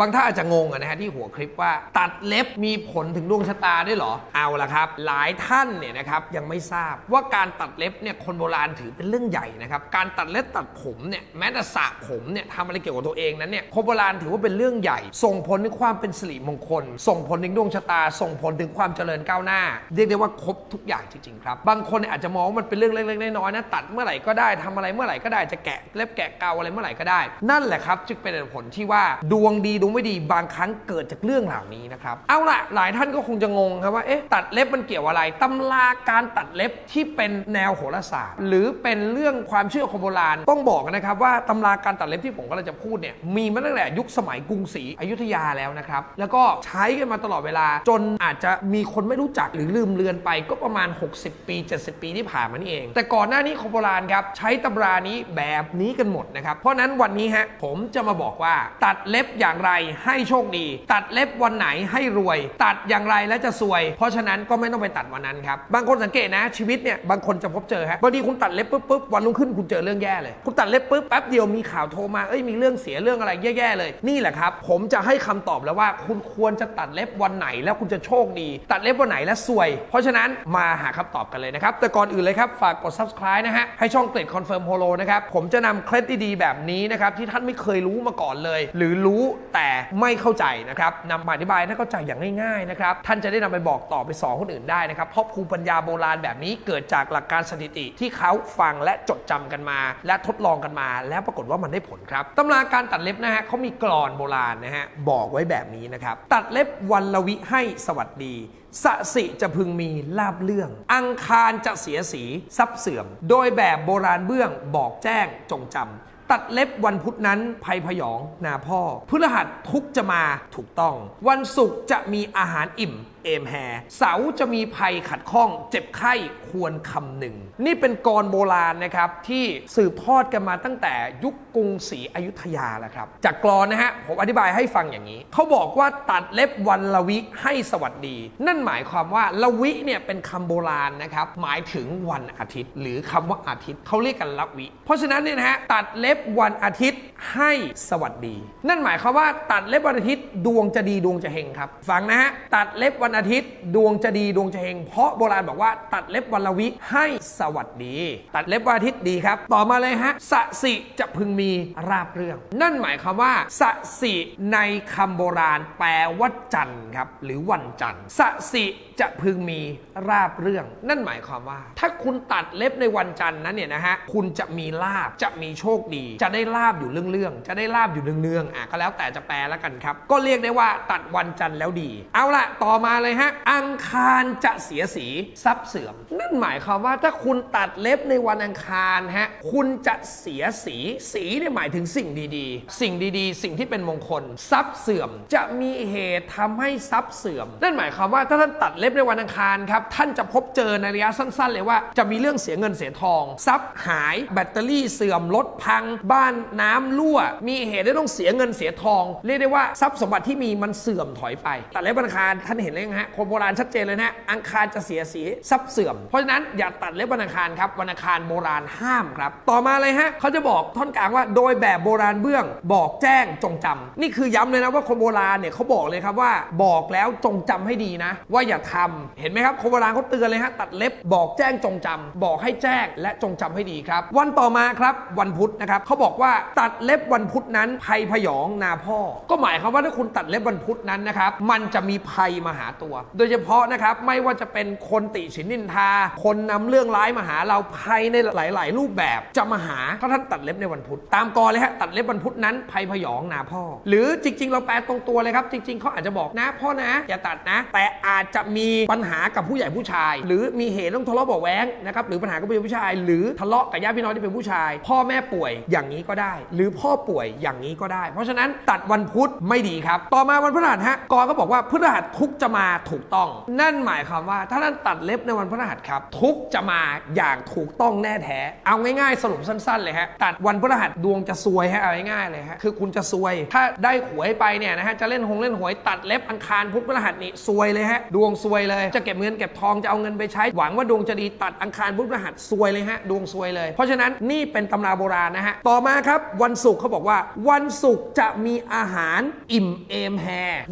บางท่านอาจจะงงอะนะฮะที่หัวคลิปว่า ตัดเล็บมีผลถึงดวงชะตาด้วยเหรอ เอาละครับ หลายท่านเนี่ยนะครับยังไม่ทราบว่าการตัดเล็บเนี่ยคนโบราณถือเป็นเรื่องใหญ่นะครับการตัดเล็บตัดผมเนี่ยแม้แต่สระผมเนี่ยทำอะไรเกี่ยวกับตัวเองนั้นเนี่ยคนโบราณถือว่าเป็นเรื่องใหญ่ ส่งผลถึงความเป็นสิริมงคล ส่งผลถึงดวงชะตา ส่งผลถึงความเจริญก้าวหน้า เรียกได้ว่าครบทุกอย่างจริงๆครับบางคนเนี่ยอาจจะมองว่ามันเป็นเรื่องเล็กๆน้อยๆนะตัดเมื่อไหร่ก็ได้ทำอะไรเมื่อไหร่ก็ได้จะแกะเล็บแกะเกาอะไรเมื่อไหร่ก็ได้ นั่นแหละครับจึงเป็นผลที่ว่าดวงดีดวงไม่ดีบางครั้งเกิดจากเรื่องเหล่านี้นะครับ เอาละหลายท่านก็คงจะงงครับว่าเอ๊ะตัดเล็บมันเกี่ยวอะไรตำราการตัดเล็บที่เป็นแนวโหราศาสตร์ หรือเป็นเรื่องความเชื่อคนโบราณต้องบอกนะครับว่าตำราการตัดเล็บที่ผมกำลังจะพูดเนี่ยมีมาตั้งแต่ยุคสมัยกรุงศรีอยุธยาแล้วนะครับแล้วก็ใช้กันมาตลอดเวลา จนอาจจะมีคนไม่รู้จักหรือลืมเลือนไปก็ประมาณ 60 ปี 70 ปีที่ผ่านมานี่เอง แต่ก่อนหน้านี้คนโบราณครับใช้ตำรานี้แบบนี้กันหมดนะครับเพราะนั้นวันนี้ฮะผมจะมาบอกว่าตัดเล็บอย่างไรให้โชคดี ตัดเล็บวันไหนให้รวย ตัดอย่างไรแล้วจะซวย เพราะฉะนั้นก็ไม่ต้องไปตัดวันนั้นครับ บางคนสังเกตนะชีวิตเนี่ยบางคนจะพบเจอฮะบางทีคุณตัดเล็บปุ๊บปุ๊บวันรุ่งขึ้นคุณเจอเรื่องแย่เลยคุณตัดเล็บปุ๊บแป๊บเดียวมีข่าวโทรมาเอ้ยมีเรื่องเสียเรื่องอะไรแย่ๆเลย นี่แหละครับผมจะให้คำตอบแล้วว่า คุณควรจะตัดเล็บวันไหนแล้วคุณจะโชคดี ตัดเล็บวันไหนแล้วซวย เพราะฉะนั้นมาหาคำตอบกันเลยนะครับแต่ก่อนอื่นเลยครับฝากกด subscribe นะฮะให้ช่องเกรดคอนเฟิร์มโฮโลนะครับผมจะนำเคล็ดดีๆแบบนี้นะครับที่ท่านไม่เคยรู้มาก่อนเลย หรือรู้แต่ไม่เข้าใจนะครับนำมาอธิบายให้เข้าใจอย่างง่ายๆนะครับท่านจะได้นำไปบอกต่อไปสอนคนอื่นได้นะครับเพราะภูมิปัญญาโบราณแบบนี้เกิดจากหลักการสถิติที่เขาฟังและจดจำกันมา และทดลองกันมา แล้วปรากฏว่ามันได้ผลครับตำราการตัดเล็บนะฮะเขามีกรอนโบราณนะฮะบอกไว้แบบนี้นะครับตัดเล็บวันละวิให้สวัสดีสสิจะพึงมีลาบเรื่อง อังคารจะเสียสีทรัพย์เสื่อม โดยแบบโบราณเบื้องบอกแจ้งจงจำ ตัดเล็บวันพุธนั้นภัยพยองนาพ่อพฤหัสทุกจะมาถูกต้อง วันศุกร์จะมีอาหารอิ่มเอมแฮเสาจะมีภัยขัดข้อง เจ็บไข้ควรคำหนึ่ง นี่เป็นกรโบราณนะครับ ที่สืบทอดกันมาตั้งแต่ยุคกรุงศรีอยุธยาแล้วครับ จากกรอนนะฮะ ผมอธิบายให้ฟังอย่างนี้ เขาบอกว่าตัดเล็บวันละวิให้สวัสดี นั่นหมายความว่าละวิเนี่ยเป็นคำโบราณนะครับ หมายถึงวันอาทิตย์ หรือคำว่าอาทิตย์เขาเรียกกันละวิ เพราะฉะนั้นเนี่ยนะฮะตัดเล็บวันอาทิตย์ให้สวัสดี นั่นหมายความว่าตัดเล็บวันอาทิตย์ดวงจะดีดวงจะเฮงครับฟังนะฮะตัดเล็บวันอาทิตย์ ดวงจะดีดวงจะเฮงเพราะโบราณบอกว่าตัดเล็บวันละวิให้สวัสดี ตัดเล็บวันอาทิตย์ดีครับ ต่อมาเลยฮะสสิจะพึงมีราบเรื่อง นั่นหมายความว่าสสิในคำโบราณแปลว่าจันทร์ครับหรือวันจันทร์สสิ จะพึงมีราบเรื่อง นั่นหมายความว่า ถ้าคุณตัดเล็บในวันจันทร์นั้นเนี่ยนะฮะคุณจะมีลาบจะมีโชคดี จะได้ลาบอยู่เรื่องๆจะได้ลาบอยู่เนืองๆอะก็แล้วแต่จะแปลแล้วกันครับ ก็เรียกได้ว่าตัดวันจันทร์แล้วดี เอาละต่อมาเลยฮะอังคารจะเสียสีทรัพย์เสื่อม นั่นหมายความว่าถ้าคุณตัดเล็บในวันอังคารฮะคุณจะเสียสีสีเนี่ยหมายถึงสิ่งดีๆ สิ่งดีๆ สิ่งที่เป็นมงคลทรัพย์เสื่อมจะมีเหตุทำให้ทรัพย์เสื่อม นั่นหมายความว่าถ้าท่านตัดเล็บในวันอังคารครับท่านจะพบเจอในระยะสั้น ๆ เลยว่าจะมีเรื่องเสียเงินเสียทอง ทรัพย์หายแบตเตอรี่เสื่อมรถพัง บ้านน้ำรั่ว มีเหตุที่ต้องเสียเงินเสียทอง เรียกได้ว่าทรัพย์สมบัติที่มีมันเสื่อมถอยไปตัดเล็บวันอังคารท่านเห็นเลยนะฮะคนโบราณชัดเจนเลยนะฮะอังคารจะเสียสีทรัพย์เสื่อม เพราะฉะนั้นอย่าตัดเล็บวันอังคารครับวันอังคารโบราณห้ามครับ ต่อมาเลยฮะเขาจะบอกท่อนกลางว่า โดยแบบโบราณเบื้อง บอกแจ้งจงจำนี่คือย้ำเลยนะว่าคนโบราณเนี่ยเขาบอกเลยครับว่าบอกแล้วจงจำให้ดีนะ ว่าอย่าทำเห็นไหมครับคนโบราณเขาเตือนเลยฮะตัดเล็บบอกแจ้งจงจำบอกให้แจ้งและจงจำให้ดีครับ วันต่อมาครับวันพุธนะครับเขาบอกว่าตัดเล็บวันพุธนั้นภัยพยองนาพ่อ ก็หมายความว่าถ้าคุณตัดเล็บวันพุธนั้นนะครับมันจะมีภัยมาหาตัว โดยเฉพาะนะครับไม่ว่าจะเป็นคนติฉินนินทา คนนำเรื่องร้ายมาหาเราภัยในหลาย ๆ รูปแบบจะมาหาถ้าท่านตัดเล็บในวันพุธตามกอเลยฮะตัดเล็บวันพุธนั้นภัยพยองนาพ่อ หรือจริง ๆ เราแปลตรงตัวเลยครับจริง ๆเขาอาจจะบอกนะพ่อนะอย่าตัดนะ แต่อาจจะมีีปัญหากับผู้ใหญ่ผู้ชาย หรือมีเหตุต้องทะเลาะเบาะแว้งนะครับหรือปัญหากับผู้ใหญ่ผู้ชาย หรือทะเลาะกับญาติพี่น้องที่เป็นผู้ชาย พ่อแม่ป่วยอย่างนี้ก็ได้ หรือพ่อป่วยอย่างนี้ก็ได้ เพราะฉะนั้นตัดวันพุธไม่ดีครับ ต่อมาวันพฤหัสฮะกอก็บอกว่าพฤหัสทุกจะมาถูกต้อง นั่นหมายความว่า ถ้าท่านตัดเล็บในวันพฤหัสครับทุกจะมาอย่างถูกต้องแน่แท้ เอาง่ายๆ สรุปสั้นๆเลยฮะตัดวันพฤหัสดวงจะซวยฮะเอาง่ายๆเลยฮะคือคุณจะซวย ถ้าได้หวยไปเนี่ยนะฮะจะเล่นหงเล่นหวยตัดเล็บอังคารพุธพฤหัสนี่ซวยเลยฮะดวงซวยเลย จะเก็บเงินเก็บทองจะเอาเงินไปใช้ หวังว่าดวงจะดีตัดอังคารพุธพฤหัสซวยเลยฮะดวงซวยเลย เพราะฉะนั้นนี่เป็นตำราโบราณนะฮะต่อมาครับวันศุกร์เขาบอกว่า วันศุกร์จะมีอาหารอิ่มเอมแฮ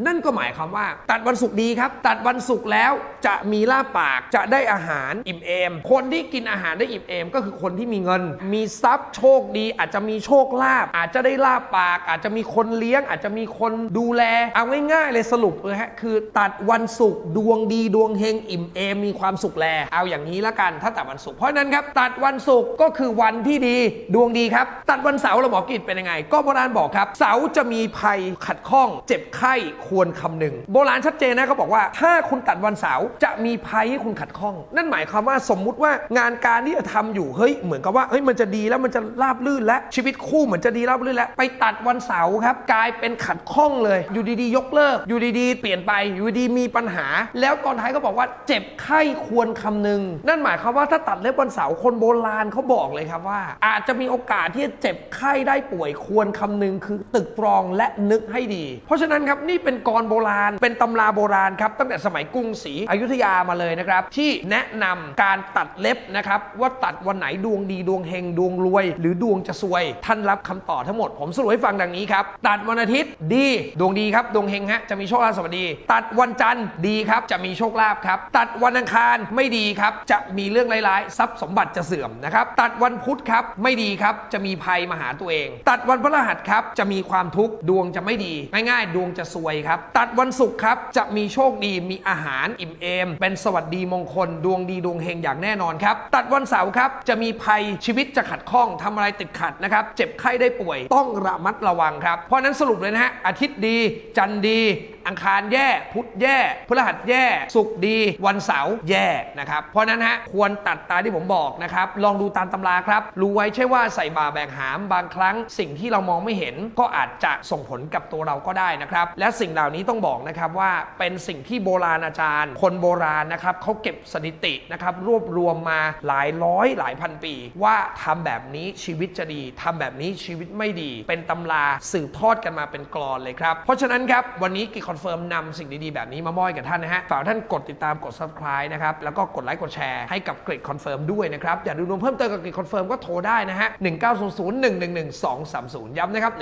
นั่นก็หมายความว่า ตัดวันศุกร์ดีครับ ตัดวันศุกร์แล้วจะมีลาบปากจะได้อาหารอิ่มเอม คนที่กินอาหารได้อิ่มเอม ก็คือคนที่มีเงิน มีทรัพย์โชคดี อาจจะมีโชคลาภอาจจะได้ลาบปาก อาจจะมีคนเลี้ยง อาจจะมีคนดูแลเอาง่ายๆเลยสรุปเลยฮะคือ ตัดวันศุกร์ดวงดีดวงเฮงอิ่มเอมมีความสุขแล เอาอย่างนี้ละกันถ้าตัดวันศุกร์เพราะนั้นครับตัดวันศุกร์ก็คือวันที่ดีดวงดีครับ ตัดวันเสาร์เราบอกกิจเป็นยังไง ก็โบราณบอกครับ เสาร์จะมีภัยขัดข้อง เจ็บไข้ควรคำหนึ่งโบราณชัดเจนนะเขาบอกว่า ถ้าคุณตัดวันเสาร์จะมีภัยให้คุณขัดข้อง นั่นหมายความว่าสมมุติว่างานการที่จะทำอยู่เฮ้ยเหมือนกับว่าเฮ้ยมันจะดีแล้วมันจะราบลื่นและชีวิตคู่เหมือนจะดีราบลื่นแล้วไปตัดวันเสาร์ครับกลายเป็นขัดข้องเลย อยู่ดีๆ ยกเลิก อยู่ดีๆ เปลี่ยนไปอยู่ดีมีปัญหาแล้วตอนท้ายก็บอกว่าเจ็บไข้ควรคำนึง นั่นหมายความว่าถ้าตัดเล็บวันเสาร์คนโบราณเขาบอกเลยครับว่า อาจจะมีโอกาสที่จะเจ็บไข้ได้ป่วยควรคำนึง คือตึกตรองและนึกให้ดี เพราะฉะนั้นครับนี่เป็นกรโบราณ เป็นตำราโบราณครับตั้งแต่สมัยกรุงศรีอยุธยามาเลยนะครับ ที่แนะนำการตัดเล็บนะครับว่าตัดวันไหนดวงดีดวงเฮงดวงรวย หรือดวงจะซวย ท่านรับคำตอบทั้งหมดผมสรุปให้ฟังดังนี้ครับตัดวันอาทิตย์ดีดวงดีครับดวงเฮงฮะจะมีโชคลาภสวัสดี ตัดวันจันทร์ดีครับจะมีโชคลาภครับ ตัดวันอังคารไม่ดีครับ จะมีเรื่องร้ายๆ ทรัพย์สมบัติจะเสื่อมนะครับ ตัดวันพุธครับไม่ดีครับ จะมีภัยมาหาตัวเอง ตัดวันพฤหัสครับ จะมีความทุกข์ดวงจะไม่ดี ง่ายๆ ดวงจะซวยครับ ตัดวันศุกร์ครับจะมีโชคดีมีอาหารอิ่มเอม เป็นสวัสดีมงคล ดวงดีดวงเฮงอย่างแน่นอนครับ ตัดวันเสาร์ครับจะมีภัยชีวิตจะขัดข้องทำอะไรติดขัดนะครับ เจ็บไข้ได้ป่วยต้องระมัดระวังครับ เพราะนั้นสรุปเลยนะฮะอาทิตย์ดีจันทร์ดี อังคารแย่ พุธแย่พฤหัสแย่ศุกร์ดี วันเสาร์แย่นะครับ เพราะนั้นฮะควรตัดตาที่ผมบอกนะครับ ลองดูตามตำราครับ รู้ไว้ใช่ว่าใส่บาแบกหามบางครั้ง สิ่งที่เรามองไม่เห็นก็อาจจะส่งผลกับตัวเราก็ได้นะครับ และสิ่งเหล่านี้ต้องบอกนะครับว่าเป็นสิ่งที่โบราณอาจารย์ คนโบราณนะครับเขาเก็บสถิตินะครับรวบรวมมาหลายร้อยหลายพันปี ว่าทำแบบนี้ชีวิตจะดีทำแบบนี้ชีวิตไม่ดี เป็นตำราสืบทอดกันมาเป็นกรอนเลยครับ เพราะฉะนั้นครับวันนี้กิคอนเฟิร์มนำสิ่งดีๆ แบบนี้มามอบให้กับท่านนะฮะฝากท่านกดติดตามกด subscribe นะครับ แล้วก็กดไลค์กดแชร์ให้กับกริดคอนเฟิร์มด้วยนะครับ อยากดูดวงเพิ่มเติมกับกริดคอนเฟิร์มก็โทรได้นะฮะ 1900111230 ย้ำนะครับ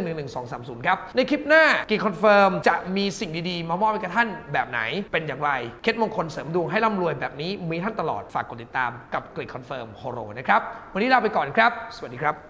1900111230 ครับ ในคลิปหน้ากิจคอนเฟิร์มจะมีสิ่งดีๆ มามอบให้กับท่านแบบไหนเป็นอย่างไร เคล็ดมงคลเสริมดวงให้ร่ำรวยแบบนี้มีท่านตลอดฝากกดติดตามกับกริดคอนเฟิร์มโฮโรนะครับวันนี้ลาไปก่อนครับ สวัสดีครับ